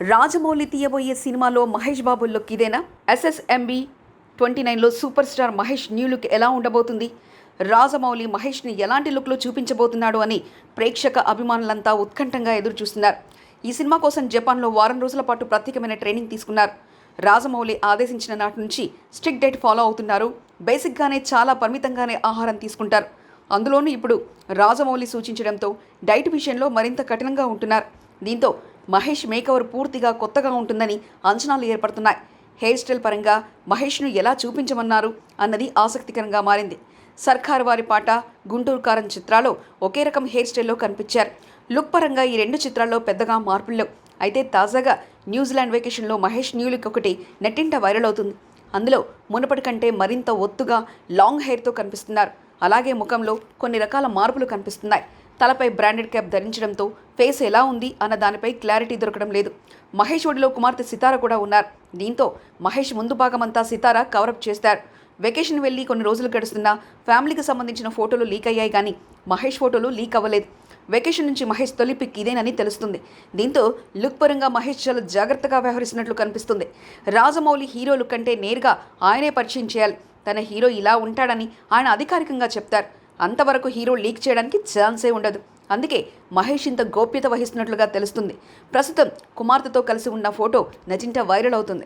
రాజమౌళి తీయబోయే సినిమాలో మహేష్ బాబు లుక్ ఇదేనా? ఎస్ఎస్ఎంబి ట్వంటీ నైన్లో super star Mahesh new look ఎలా ఉండబోతుంది? రాజమౌళి మహేష్ని ఎలాంటి లుక్లో చూపించబోతున్నాడు అని ప్రేక్షక అభిమానులంతా ఉత్కంఠంగా ఎదురు చూస్తున్నారు ఈ సినిమా కోసం జపాన్లో వారం రోజుల పాటు ప్రత్యేకమైన ట్రైనింగ్ తీసుకున్నారు. రాజమౌళి ఆదేశించిన నాటి నుంచి స్ట్రిక్ట్ డైట్ ఫాలో అవుతున్నారు. బేసిక్గానే చాలా పరిమితంగానే ఆహారం తీసుకుంటారు. అందులోనూ ఇప్పుడు రాజమౌళి సూచించడంతో డైట్ విషయంలో మరింత కఠినంగా ఉంటున్నారు. దీంతో మహేష్ మేకవర్ పూర్తిగా కొత్తగా ఉంటుందని అంచనాలు ఏర్పడుతున్నాయి. హెయిర్ స్టైల్ పరంగా మహేష్ను ఎలా చూపించమన్నారు అన్నది ఆసక్తికరంగా మారింది. సర్కార్ వారి పాట గుంటూరు కారం చిత్రాల్లో ఒకే రకం హెయిర్ స్టైల్లో కనిపించారు. లుక్ పరంగా ఈ రెండు చిత్రాల్లో పెద్దగా మార్పులు లేవు. అయితే తాజాగా న్యూజిలాండ్ వెకేషన్లో మహేష్ న్యూ లుక్ ఒకటి నెట్టింట వైరల్ అవుతుంది. అందులో మునుపటి కంటే మరింత ఒత్తుగా లాంగ్ హెయిర్తో కనిపిస్తున్నారు. అలాగే ముఖంలో కొన్ని రకాల మార్పులు కనిపిస్తున్నాయి. తలపై బ్రాండెడ్ క్యాప్ ధరించడంతో ఫేస్ ఎలా ఉంది అన్న దానిపై క్లారిటీ దొరకడం లేదు. మహేష్ ఒడిలో కుమార్తె సితార కూడా ఉన్నారు. దీంతో మహేష్ ముందు భాగమంతా సితార కవరప్ చేస్తారు. వెకేషన్ వెళ్ళి కొన్ని రోజులు గడుస్తున్నా ఫ్యామిలీకి సంబంధించిన ఫోటోలు లీక్ అయ్యాయి కానీ మహేష్ ఫోటోలు లీక్ అవ్వలేదు. వెకేషన్ నుంచి మహేష్ తొలి పిక్ ఇదేనని తెలుస్తుంది. దీంతో లుక్ పరంగా మహేష్ చాలా జాగ్రత్తగా వ్యవహరిస్తున్నట్లు కనిపిస్తుంది. రాజమౌళి హీరో లుక్ అంటే నేరుగా ఆయనే పరిచయం చేయాలి. తన హీరో ఇలా ఉంటాడని ఆయన అధికారికంగా చెప్తారు. అంతవరకు హీరో లీక్ చేయడానికి ఛాన్సే ఉండదు. అందుకే మహేష్ ఇంత గోప్యత వహిస్తున్నట్లుగా తెలుస్తుంది. ప్రస్తుతం కుమార్తెతో కలిసి ఉన్న ఫోటో నజింట వైరల్ అవుతుంది.